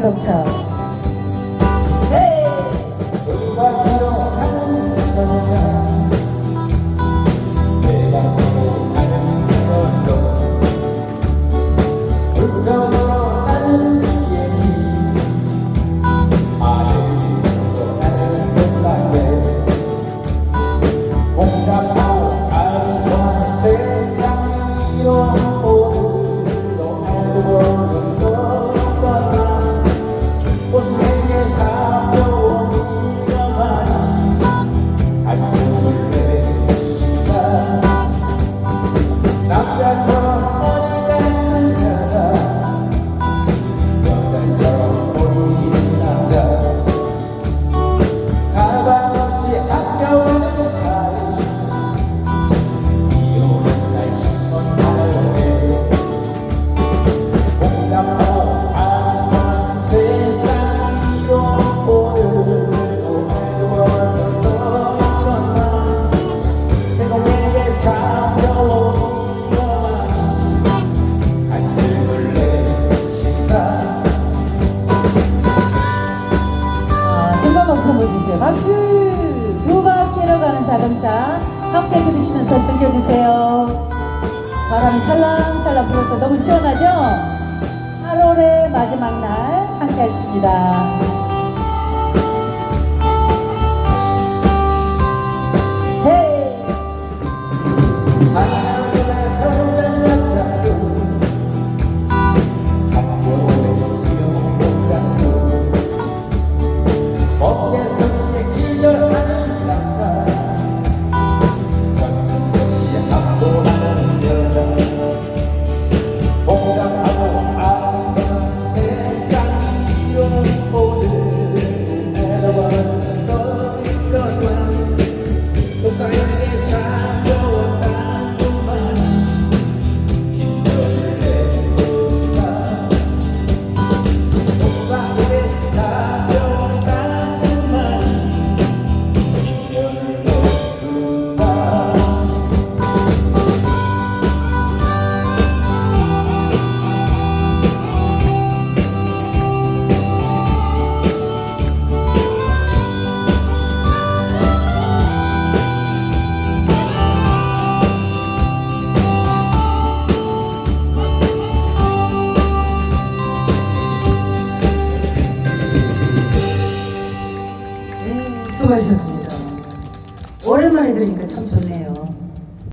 자동차. Not that tough. 박수! 두박 캐러 가는 자동차 함께 들으시면서 즐겨주세요. 바람이 살랑살랑 불어서 너무 시원하죠? 8월의 마지막 날 함께 하십니다. Yes, 네. sir. 네. 수고하셨습니다. 오랜만에 들으니까 참 좋네요.